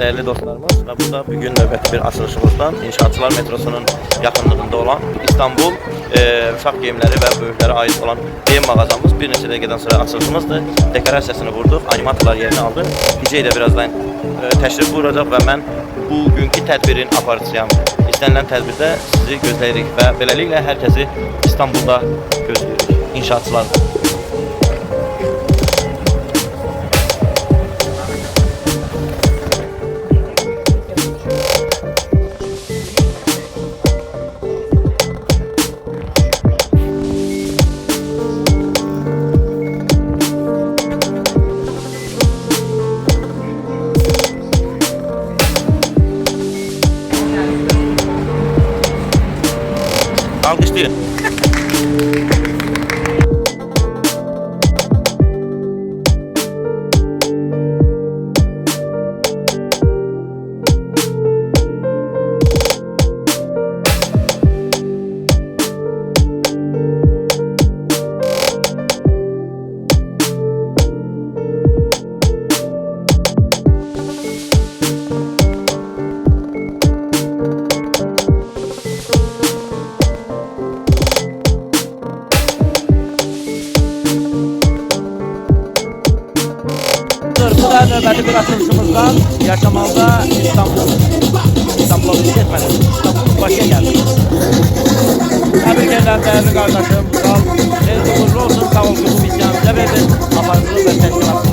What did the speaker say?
değerli dostlarımız ve burada bugün növbəti bir açılışımızdan İnşaatçılar metrosunun yaxınlığında olan İstanbul e, uşaq geyimləri və böyüklərə aid olan geyim mağazamız bir neçə dəqiqədən sonra açılışımızdır. Dekorasiyasını vurduq, animatorlar yerini aldı. DJ də birazdan e, təşrif buyuracaq və mən bugünkü tədbirin aparıcısıyam. İstənilən tədbirdə sizi gözləyirik və beləliklə hər kəsi İstanbulda gözləyirik. İnşaatçılar. Bu da növbəti bir açılışımızdan yaşamalda İstanbul. İstanbul'a biz getmədik. İstanbul Bakıya gəldik. Təbrik edirəm dəyərli qardaşım. Sağ ol. Tez uğurlu olsun. Sağ ol misyonu bizə verdin. Aparıcılıq və təşkilatı